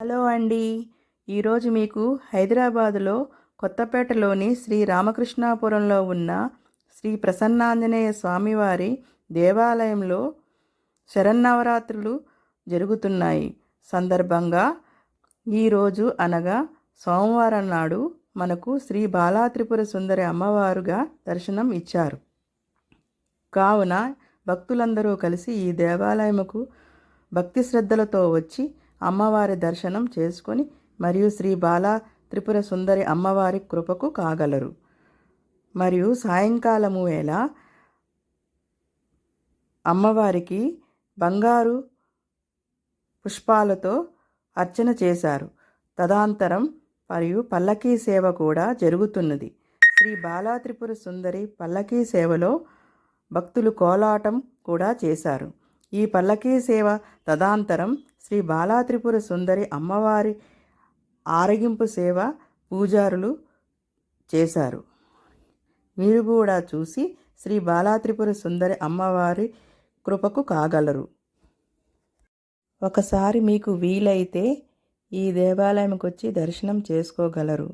Hello అండి. ఈరోజు మీకు హైదరాబాదులో కొత్తపేటలోని శ్రీ రామకృష్ణాపురంలో ఉన్న శ్రీ ప్రసన్నాంజనేయ స్వామివారి దేవాలయంలో శరన్నవరాత్రులు జరుగుతున్నాయి. సందర్భంగా ఈరోజు అనగా సోమవారం నాడు మనకు శ్రీ బాలా త్రిపుర సుందరి అమ్మవారుగా దర్శనం ఇచ్చారు. కావున భక్తులందరూ కలిసి ఈ దేవాలయముకు భక్తి శ్రద్ధలతో వచ్చి అమ్మవారి దర్శనం చేసుకొని మరియు శ్రీ బాలా త్రిపుర సుందరి అమ్మవారి కృపకు కాగలరు. మరియు సాయంకాలము వేళ అమ్మవారికి బంగారు పుష్పాలతో అర్చన చేశారు. తదాంతరం మరియు పల్లకీ సేవ కూడా జరుగుతున్నది. శ్రీ బాలా త్రిపుర సుందరి పల్లకీ సేవలో భక్తులు కోలాటం కూడా చేశారు. ఈ పల్లకీ సేవ తదాంతరం శ్రీ బాలాత్రిపుర సుందరి అమ్మవారి ఆరగింపు సేవ పూజారులు చేశారు. మీరు కూడా చూసి శ్రీ బాలాత్రిపుర సుందరి అమ్మవారి కృపకు కాగలరు. ఒకసారి మీకు వీలైతే ఈ దేవాలయంకి వచ్చి దర్శనం చేసుకోగలరు.